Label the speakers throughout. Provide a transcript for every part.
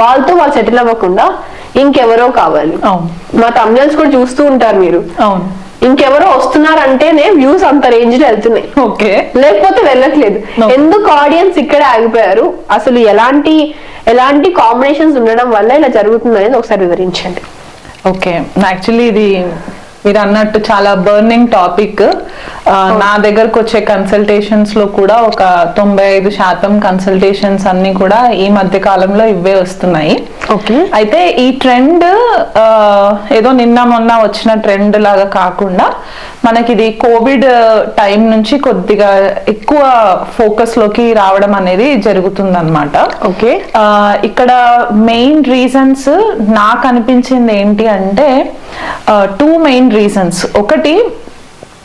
Speaker 1: వాళ్ళతో వాళ్ళు సెటిల్ అవ్వకుండా ఇంకెవరో కావాలి. మా తమిళస్ కూడా చూస్తూ ఉంటారు మీరు.
Speaker 2: అవును.
Speaker 1: ఇంకెవరో వస్తున్నారంటేనే వ్యూస్ అంత రేంజ్లో వెళ్తున్నాయి.
Speaker 2: ఓకే.
Speaker 1: లేకపోతే వెళ్ళట్లేదు. ఎందుకు ఆడియన్స్ ఇక్కడే ఆగిపోయారు? అసలు ఎలాంటి ఎలాంటి కాంబినేషన్స్ ఉండడం వల్ల ఇలా జరుగుతుంది అనేది ఒకసారి వివరించండి.
Speaker 2: ఓకే. యాక్చువల్లీ ఇది మీరు అన్నట్టు చాలా బర్నింగ్ టాపిక్ నా దగ్గరకు వచ్చే కన్సల్టేషన్స్లో కూడా ఒక తొంభై ఐదు శాతం కన్సల్టేషన్స్ అన్ని కూడా ఈ మధ్య కాలంలో ఇవే వస్తున్నాయి.
Speaker 1: ఓకే.
Speaker 2: అయితే ఈ ట్రెండ్ ఏదో నిన్న మొన్న వచ్చిన ట్రెండ్ లాగా కాకుండా మనకి ఇది కోవిడ్ టైం నుంచి కొద్దిగా ఎక్కువ ఫోకస్లోకి రావడం అనేది జరుగుతుందన్నమాట.
Speaker 1: ఓకే.
Speaker 2: ఇక్కడ మెయిన్ రీజన్స్ నాకు అనిపించింది ఏంటి అంటే టూ మెయిన్ రీజన్స్. ఒకటి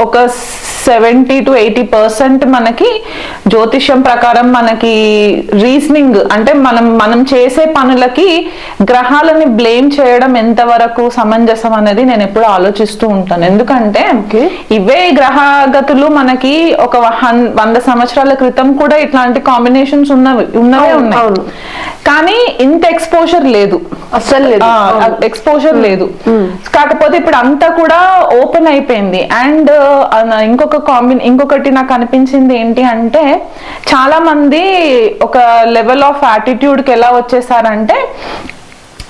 Speaker 2: ఒక సెవెంటీ టు ఎయిటీ పర్సెంట్ మనకి జ్యోతిష్యం ప్రకారం మనకి రీజనింగ్ అంటే మనం మనం చేసే పనులకి గ్రహాలని బ్లేమ్ చేయడం ఎంతవరకు సమంజసం అనేది నేను ఎప్పుడు ఆలోచిస్తూ ఉంటాను ఎందుకంటే. ఇవే గ్రహగతులు మనకి ఒక వంద సంవత్సరాల క్రితం కూడా ఇట్లాంటి కాంబినేషన్స్ ఉన్నవి ఉన్నవే ఉన్నాయి. కానీ ఇంత ఎక్స్పోజర్ లేదు.
Speaker 1: అస్సలు లేదు.
Speaker 2: ఎక్స్పోజర్ లేదు. కాకపోతే ఇప్పుడు అంతా కూడా ఓపెన్ అయిపోయింది. అండ్ ఇంకొక కాంబిన్ ఇంకొకటి నాకు అనిపించింది ఏంటి అంటే చాలా మంది ఒక లెవెల్ ఆఫ్ యాటిట్యూడ్కి ఎలా వచ్చేసారంటే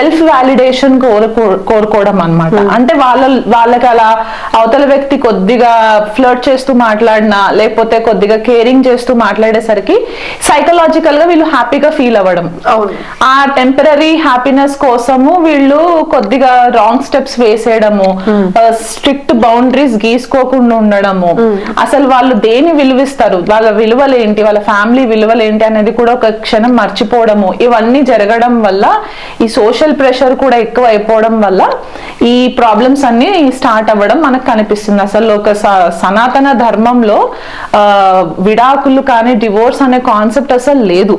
Speaker 2: సెల్ఫ్ వాలిడేషన్ కోరుకో కోరుకోవడం అన్నమాట. అంటే వాళ్ళ వాళ్ళకి అలా అవతల వ్యక్తి కొద్దిగా ఫ్లర్ట్ చేస్తూ మాట్లాడినా లేకపోతే కొద్దిగా కేరింగ్ చేస్తూ మాట్లాడేసరికి సైకలాజికల్గా వీళ్ళు హ్యాపీగా ఫీల్ అవ్వడం. ఆ టెంపరీ హ్యాపీనెస్ కోసము వీళ్ళు కొద్దిగా రాంగ్ స్టెప్స్ వేసేయడము స్ట్రిక్ట్ బౌండరీస్ గీసుకోకుండా ఉండడము. అసలు వాళ్ళు దేని విలువిస్తారు? వాళ్ళ విలువలు ఏంటి వాళ్ళ ఫ్యామిలీ విలువలు ఏంటి అనేది కూడా ఒక క్షణం మర్చిపోవడము. ఇవన్నీ జరగడం వల్ల ఈ సోషల్ ప్రెషర్ కూడా ఎక్కువ అయిపోవడం వల్ల ఈ ప్రాబ్లమ్స్ అన్ని స్టార్ట్ అవ్వడం మనకు కనిపిస్తుంది. అసలు ఒక స- సనాతన ధర్మంలో ఆ, విడాకులు కానీ డివోర్స్ అనే కాన్సెప్ట్ అసలు లేదు.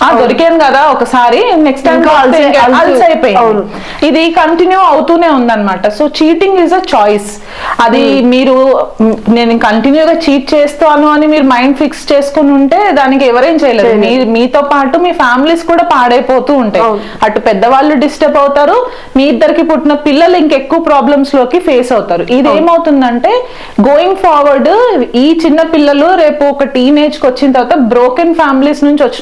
Speaker 2: ఆ దొరికాను కదా ఒకసారి నెక్స్ట్ టైం. అయిపోయింది ఇది కంటిన్యూ అవుతూనే ఉందన్నమాట. So cheating is a choice అది మీరు మ్, నేను కంటిన్యూగా చీట్ చేస్తాను అని మీరు మైండ్ ఫిక్స్ చేసుకుని ఉంటే దానికి ఎవరేం చేయలేరు. మీ మీతో పాటు మీ ఫ్యామిలీస్ కూడా పాడైపోతూ ఉంటాయి. అటు పెద్దవాళ్ళు డిస్టర్బ్ అవుతారు మీ ఇద్దరికి పుట్టిన పిల్లలు ఇంకెక్కువ ప్రాబ్లమ్స్లోకి ఫేస్ అవుతారు. ఇది ఏమవుతుందంటే గోయింగ్ ఫార్వర్డ్ ఈ చిన్న పిల్లలు రేపు ఒక టీనేజ్కి వచ్చిన తర్వాత బ్రోకెన్ ఫ్యామిలీస్ నుంచి వచ్చిన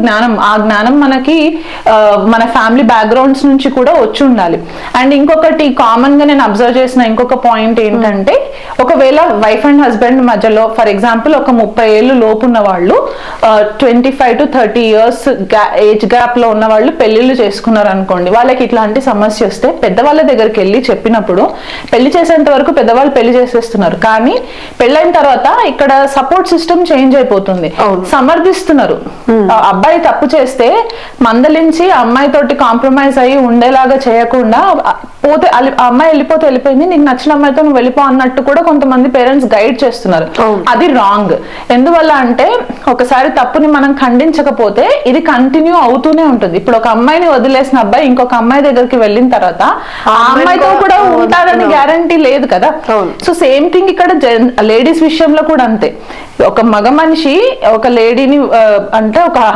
Speaker 2: జ్ఞానం. ఆ జ్ఞానం మనకి మన ఫ్యామిలీ బ్యాక్గ్రౌండ్స్ నుంచి కూడా వచ్చి ఉండాలి అండ్ ఇంకొకటి కామన్గా నేను అబ్జర్వ్ చేసిన ఇంకొక పాయింట్ ఏంటంటే ఒకవేళ వైఫ్ అండ్ హస్బెండ్ మధ్యలో ఫర్ ఎగ్జాంపుల్ ఒక ముప్పై ఏళ్ళు లోపు ఉన్న వాళ్ళు twenty five to thirty years age గ్యాప్లో ఉన్న వాళ్ళు పెళ్ళిళ్ళు చేసుకున్నారు అనుకోండి వాళ్ళకి ఇట్లాంటి సమస్య వస్తే పెద్దవాళ్ళ దగ్గరికి వెళ్ళి చెప్పినప్పుడు పెళ్ళి చేసేంత వరకు పెద్దవాళ్ళు పెళ్ళి చేసేస్తున్నారు. కానీ పెళ్ళైన తర్వాత ఇక్కడ సపోర్ట్ సిస్టమ్ చేంజ్ అయిపోతుంది. సమర్థిస్తున్నారు. అబ్బాయి తప్పు చేస్తే మందలించి అమ్మాయి తోటి కాంప్రమైజ్ అయ్యి ఉండేలాగా చేయకుండా పోతే అమ్మాయి వెళ్ళిపోతే వెళ్ళిపోయింది నీకు నచ్చిన అమ్మాయితో నువ్వు వెళ్ళిపో అన్నట్టు కూడా కొంతమంది పేరెంట్స్ గైడ్ చేస్తున్నారు. అది రాంగ్ ఎందువల్ల అంటే ఒకసారి తప్పుని మనం ఖండించకపోతే ఇది కంటిన్యూ అవుతూనే ఉంటుంది ఇప్పుడు ఒక అమ్మాయిని వదిలేసిన అబ్బాయి ఇంకొక అమ్మాయి దగ్గరికి వెళ్ళిన తర్వాత ఆ అమ్మాయితో కూడా. ఉంటారని గ్యారంటీ లేదు కదా. సో సేమ్ థింగ్ ఇక్కడ లేడీస్ విషయంలో కూడా అంతే ఒక మగ మనిషి ఒక లేడీని అంటే ఒక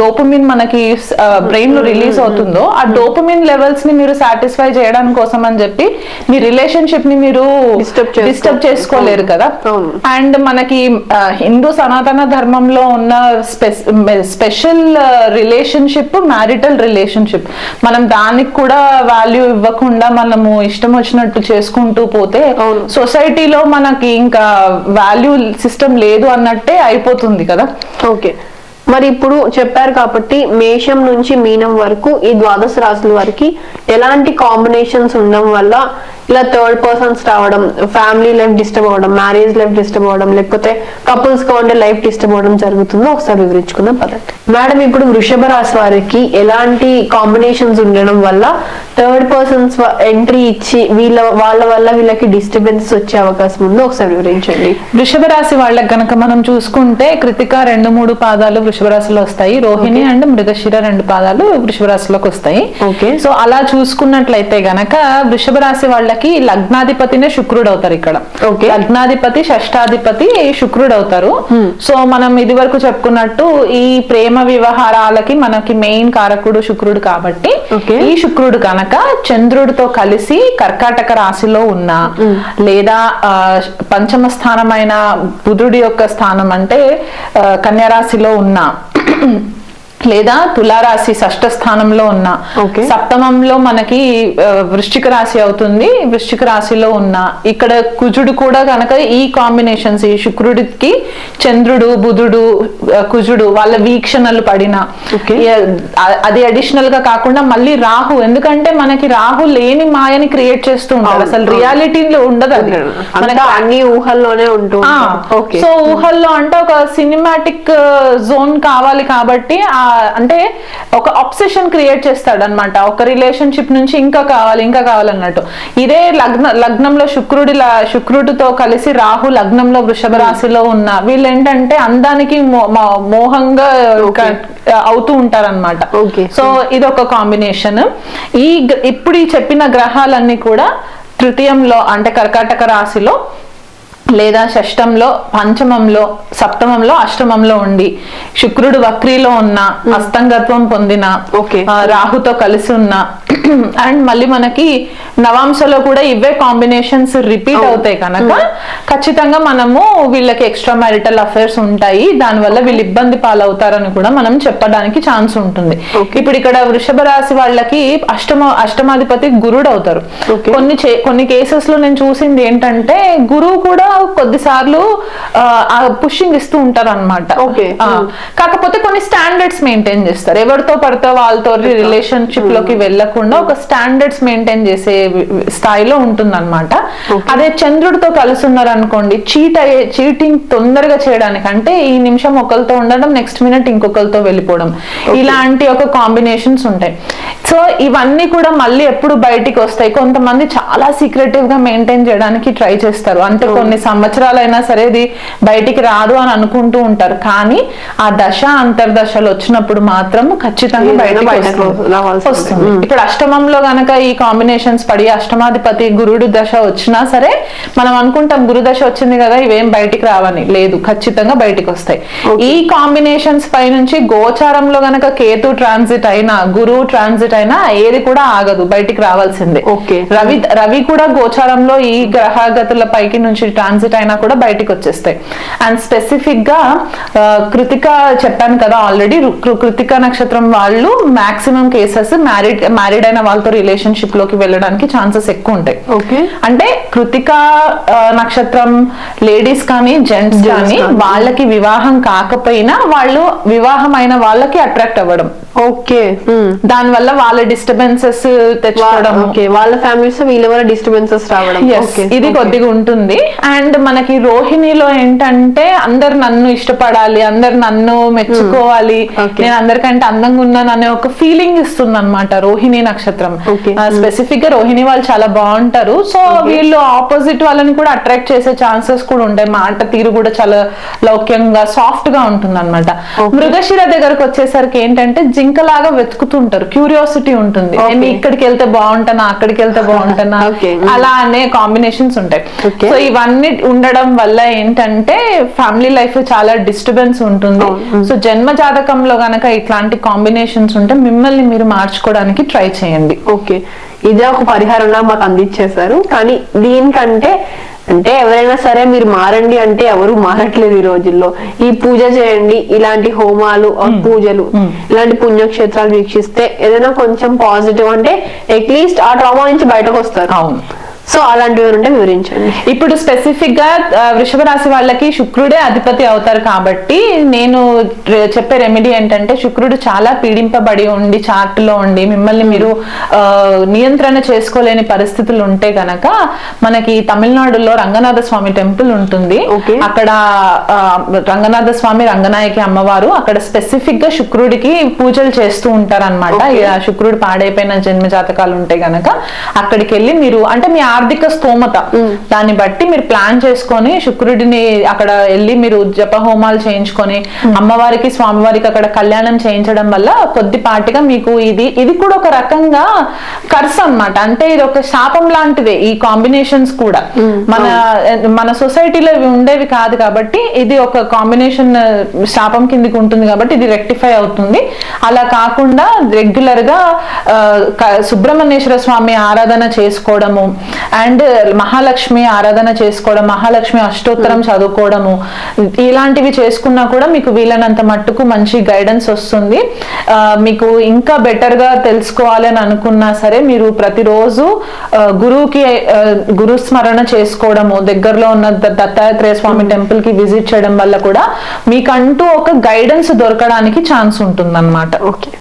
Speaker 2: డోపమిన్ మనకి బ్రెయిన్లో రిలీజ్ అవుతుందో ఆ డోపమిన్ లెవెల్స్ని మీరు సాటిస్ఫై చేయడం కోసం అని చెప్పి మీ రిలేషన్షిప్ని మీరు డిస్టర్బ్ చేసుకోలేరు కదా. అండ్ మనకి హిందూ సనాతన ధర్మంలో ఉన్న స్పెషల్ రిలేషన్షిప్ మ్యారిటల్ రిలేషన్షిప్. మనం దానికి కూడా వాల్యూ ఇవ్వకుండా మనము ఇష్టం వచ్చినట్టు చేసుకుంటూ పోతే. సొసైటీలో మనకి ఇంకా వాల్యూ సిస్టమ్ లేదు అన్నట్టే అయిపోతుంది కదా?
Speaker 1: ఓకే. మరి ఇప్పుడు చెప్పారు కాబట్టి మేషం నుంచి మీనం వరకు ఈ ద్వాదశ రాశుల వారికి ఎలాంటి కాంబినేషన్స్ ఉండడం వల్ల ఇలా థర్డ్ పర్సన్స్ రావడం ఫ్యామిలీ లైఫ్ డిస్టర్బ్ అవ్వడం మ్యారేజ్ లైఫ్ డిస్టర్బ్ అవ్వడం లేకపోతే కపుల్స్గా ఉండే లైఫ్ డిస్టర్బ్ అవ్వడం జరుగుతుందో ఒకసారి వివరించుకుందాం పదండి. మేడం ఇప్పుడు వృషభ రాశి వారికి ఎలాంటి కాంబినేషన్స్ ఉండడం వల్ల థర్డ్ పర్సన్స్ ఎంట్రీ ఇచ్చి వీళ్ళ వాళ్ళ వల్ల వీళ్ళకి డిస్టర్బెన్స్ వచ్చే అవకాశం ఉందో ఒకసారి వివరించండి.
Speaker 2: వృషభ రాశి వాళ్ళకి గనక మనం చూసుకుంటే కృతిక రెండు మూడు పాదాలు వృషభ రాశిలో వస్తాయి రోహిణి అండ్ మృగశిర రెండు పాదాలు వృషభ రాశిలోకి వస్తాయి.
Speaker 1: Okay.
Speaker 2: సో అలా చూసుకున్నట్లయితే గనక వృషభ రాశి వాళ్ళకి లగ్నాధిపతినే శుక్రుడు అవుతారు ఇక్కడ
Speaker 1: Okay.
Speaker 2: లగ్నాధిపతి షష్టాధిపతి శుక్రుడు అవుతారు సో మనం ఇది వరకు చెప్పుకున్నట్టు ఈ ప్రేమ వ్యవహారాలకి మనకి మెయిన్ కారకుడు శుక్రుడు కాబట్టి. ఈ శుక్రుడు కనుక చంద్రుడితో కలిసి కర్కాటక రాశిలో ఉన్న లేదా పంచమ స్థానమైన బుధుడి యొక్క స్థానం అంటే ఆ, కన్యా రాశిలో ఉన్న లేదా తులారాశి షష్ఠ స్థానంలో ఉన్న. సప్తమంలో మనకి వృశ్చిక రాశి అవుతుంది. వృశ్చిక రాశిలో ఉన్న. ఇక్కడ కుజుడు కూడా కనుక ఈ కాంబినేషన్స్ ఈ శుక్రుడికి చంద్రుడు బుధుడు కుజుడు వాళ్ళ వీక్షణలు పడిన. అది అడిషనల్గా కాకుండా మళ్ళీ రాహు. ఎందుకంటే మనకి రాహు లేని మాయని క్రియేట్ చేస్తూ ఉంటారు అసలు. రియాలిటీలో ఉండదు అది.
Speaker 1: అన్ని ఊహల్లోనే ఉంటూ ఓకే.
Speaker 2: సో ఊహల్లో అంటే ఒక సినిమాటిక్ జోన్ కావాలి కాబట్టి ఆ అంటే ఒక అబ్సెషన్ క్రియేట్ చేస్తాడు అనమాట ఒక రిలేషన్షిప్ నుంచి ఇంకా కావాలి ఇంకా కావాలన్నట్టు. ఇదే లగ్న లగ్నంలో శుక్రుడి శుక్రుడితో కలిసి రాహు లగ్నంలో వృషభ రాశిలో ఉన్న వీళ్ళు ఏంటంటే అందానికి మోహంగా అవుతూ ఉంటారన్నమాట.
Speaker 1: Okay.
Speaker 2: సో ఇది ఒక కాంబినేషన్ ఈ ఇప్పుడు ఈ చెప్పిన గ్రహాలన్నీ కూడా తృతీయంలో అంటే కర్కాటక రాశిలో లేదా షష్టంలో పంచమంలో సప్తమంలో అష్టమంలో ఉండి శుక్రుడు వక్రీలో ఉన్న అస్తంగత్వం పొందిన రాహుతో కలిసి ఉన్న అండ్ మళ్ళీ మనకి నవాంశలో కూడా ఇవే కాంబినేషన్స్ రిపీట్. అవుతాయి కనుక ఖచ్చితంగా మనము వీళ్ళకి ఎక్స్ట్రా మ్యారిటల్ అఫైర్స్ ఉంటాయి. దానివల్ల వీళ్ళు ఇబ్బంది పాలవుతారని కూడా మనం చెప్పడానికి ఛాన్స్ ఉంటుంది. ఇప్పుడు ఇక్కడ వృషభ రాశి వాళ్ళకి అష్టమ అష్టమాధిపతి గురుడు అవుతారు. కొన్ని కొన్ని కేసెస్లో నేను చూసింది ఏంటంటే గురువు కూడా కొద్దిసార్లు పుషింగ్ ఇస్తూ ఉంటారు అనమాట.
Speaker 1: Hmm.
Speaker 2: కాకపోతే కొన్ని స్టాండర్డ్స్ మెయింటైన్ చేస్తారు. ఎవరితో పడితే వాళ్ళతో రిలేషన్షిప్లోకి వెళ్ళకుండా ఒక స్టాండర్డ్స్ మెయింటైన్ చేసే స్థాయిలో ఉంటుంది అనమాట
Speaker 1: Okay.
Speaker 2: అదే చంద్రుడితో కలిసి ఉన్నారు అనుకోండి చీట్ అయ్యే చీటింగ్ తొందరగా చేయడానికి అంటే ఈ నిమిషం ఒకరితో ఉండడం నెక్స్ట్ మినిట్ ఇంకొకరితో వెళ్ళిపోవడం. ఇలాంటి ఒక కాంబినేషన్స్ ఉంటాయి. సో ఇవన్నీ కూడా మళ్ళీ ఎప్పుడు బయటికి వస్తాయి. కొంతమంది చాలా సీక్రెటివ్గా మెయింటైన్ చేయడానికి ట్రై చేస్తారు. అంటే కొన్ని సంవత్సరాలైనా సరే ఇది బయటికి రాదు అని అనుకుంటూ ఉంటారు. కానీ ఆ దశ అంతర్దశలు వచ్చినప్పుడు మాత్రం ఖచ్చితంగా బయటికి వస్తుంది. ఇప్పుడు అష్టమంలో గనక ఈ కాంబినేషన్స్ పడి అష్టమాధిపతి గురుడు దశ వచ్చినా సరే మనం అనుకుంటాం గురు దశ వచ్చింది కదా ఇవేం బయటికి రావని. లేదు ఖచ్చితంగా బయటికి వస్తాయి. ఈ కాంబినేషన్స్ పై నుంచి గోచారంలో గనక కేతు ట్రాన్సిట్ అయినా గురువు ట్రాన్సిట్ అయినా ఏది కూడా ఆగదు బయటికి రావాల్సిందే. రవి రవి కూడా గోచారంలో ఈ గ్రహగతుల పైకి నుంచి ట్రాన్సిట్ అయినా కూడా బయటికి వచ్చేస్తాయి. అండ్ స్పెసిఫిక్గా ఆ, కృతిక చెప్పాను కదా ఆల్రెడీ కృతిక నక్షత్రం వాళ్ళు మాక్సిమం కేసెస్ మ్యారీడ్ మ్యారీడ్ అయిన వాళ్ళతో రిలేషన్షిప్లోకి వెళ్ళడానికి ఛాన్సెస్ ఎక్కువ ఉంటాయి.
Speaker 1: ఓకే
Speaker 2: అంటే కృతిక నక్షత్రం లేడీస్ కానీ జెంట్స్ కానీ. వాళ్ళకి వివాహం కాకపోయినా వాళ్ళు వివాహమైన వాళ్ళకి అట్రాక్ట్ అవ్వడం.
Speaker 1: ఓకే
Speaker 2: దాని వల్ల వాళ్ళ డిస్టర్బెన్సెస్ తెచ్చుకోవడం.
Speaker 1: ఓకే వాళ్ళ ఫ్యామిలీస్ వీళ్ళ వల్ల డిస్టర్బెన్సెస్ రావడం.
Speaker 2: ఇది కొద్దిగా ఉంటుంది. అండ్ మనకి రోహిణిలో ఏంటంటే అందరు నన్ను ఇష్టపడాలి అందరు నన్ను మెచ్చుకోవాలి
Speaker 1: Okay.
Speaker 2: నేను అందరికంటే అందంగా ఉన్నాను అనే ఒక ఫీలింగ్ ఇస్తుంది అనమాట రోహిణి నక్షత్రం. స్పెసిఫిక్గా రోహిణి వాళ్ళు చాలా బాగుంటారు. సో వీళ్ళు ఆపోజిట్ వాళ్ళని కూడా అట్రాక్ట్ చేసే ఛాన్సెస్ కూడా ఉంటాయి. మాట తీరు కూడా చాలా లౌక్యంగా సాఫ్ట్గా ఉంటుంది అనమాట. మృగశిర దగ్గరకు వచ్చేసరికి ఏంటంటే జింకలాగా వెతుకుతుంటారు. క్యూరియాసిటీ ఉంటుంది. నేను ఇక్కడికి వెళ్తే బాగుంటానా? అక్కడికి వెళ్తే బాగుంటానా?
Speaker 1: Okay.
Speaker 2: అలా అనే కాంబినేషన్స్ ఉంటాయి. సో ఇవన్నీ ఉండడం వల్ల ఏంటంటే ఫ్యామిలీ లైఫ్ చాలా డిస్టర్బెన్స్ ఉంటుంది. సో జన్మ జాతకంలో గనక ఇట్లాంటి కాంబినేషన్స్ ఉంటే మిమ్మల్ని మీరు మార్చుకోవడానికి ట్రై చేయండి.
Speaker 1: ఓకే. ఇదే ఒక పరిహారంగా మాకు అందించేశారు. కానీ దీనికంటే అంటే ఎవరైనా సరే మీరు మారండి అంటే ఎవరు మారట్లేదు ఈ రోజుల్లో. ఈ పూజ చేయండి ఇలాంటి హోమాలు పూజలు ఇలాంటి పుణ్యక్షేత్రాలు వీక్షిస్తే ఏదైనా కొంచెం పాజిటివ్ అంటే అట్లీస్ట్ ఆ ట్రామా నుంచి బయటకు వస్తారు.
Speaker 2: అవును.
Speaker 1: సో అలాంటివి ఉంటే వివరించండి
Speaker 2: ఇప్పుడు స్పెసిఫిక్గా వృషభ రాశి వాళ్ళకి శుక్రుడే అధిపతి అవుతారు కాబట్టి నేను చెప్పే రెమెడీ ఏంటంటే శుక్రుడు చాలా పీడింపబడి ఉండి చార్ట్లో ఉండి మిమ్మల్ని మీరు నియంత్రణ చేసుకోలేని పరిస్థితులు ఉంటే గనక మనకి తమిళనాడులో రంగనాథ స్వామి టెంపుల్ ఉంటుంది. అక్కడ రంగనాథ స్వామి రంగనాయకి అమ్మవారు అక్కడ స్పెసిఫిక్గా శుక్రుడికి పూజలు చేస్తూ ఉంటారు అనమాట
Speaker 1: Okay.
Speaker 2: శుక్రుడు పాడైపోయిన జన్మ జాతకాలు ఉంటే గనక అక్కడికి వెళ్ళి మీరు అంటే మీ ఆర్థిక స్తోమత. దాన్ని బట్టి మీరు ప్లాన్ చేసుకొని శుక్రుడిని అక్కడ వెళ్ళి మీరు జప హోమాలు చేయించుకొని అమ్మవారికి స్వామివారికి అక్కడ కళ్యాణం చేయించడం వల్ల కొద్దిపాటిగా మీకు ఇది ఇది కూడా ఒక రకంగా కర్స్ అన్నమాట. అంటే ఇది ఒక శాపం లాంటిదే ఈ కాంబినేషన్స్ కూడా. మన మన సొసైటీలో ఇవి ఉండేవి కాదు కాబట్టి ఇది ఒక కాంబినేషన్ శాపం కిందికి ఉంటుంది కాబట్టి ఇది రెక్టిఫై అవుతుంది. అలా కాకుండా రెగ్యులర్గా సుబ్రహ్మణ్యేశ్వర స్వామి ఆరాధన చేసుకోవడము అండ్ మహాలక్ష్మి ఆరాధన చేసుకోవడం మహాలక్ష్మి అష్టోత్తరం చదువుకోవడము ఇలాంటివి చేసుకున్నా కూడా మీకు వీలైనంత మట్టుకు మంచి గైడెన్స్ వస్తుంది. మీకు ఇంకా బెటర్గా తెలుసుకోవాలి అని అనుకున్నా సరే మీరు ప్రతిరోజు గురువుకి గురు స్మరణ చేసుకోవడము దగ్గరలో ఉన్న దత్తాత్రేయ స్వామి టెంపుల్కి విజిట్ చేయడం వల్ల కూడా మీకంటూ ఒక గైడెన్స్ దొరకడానికి ఛాన్స్ ఉంటుంది
Speaker 1: ఓకే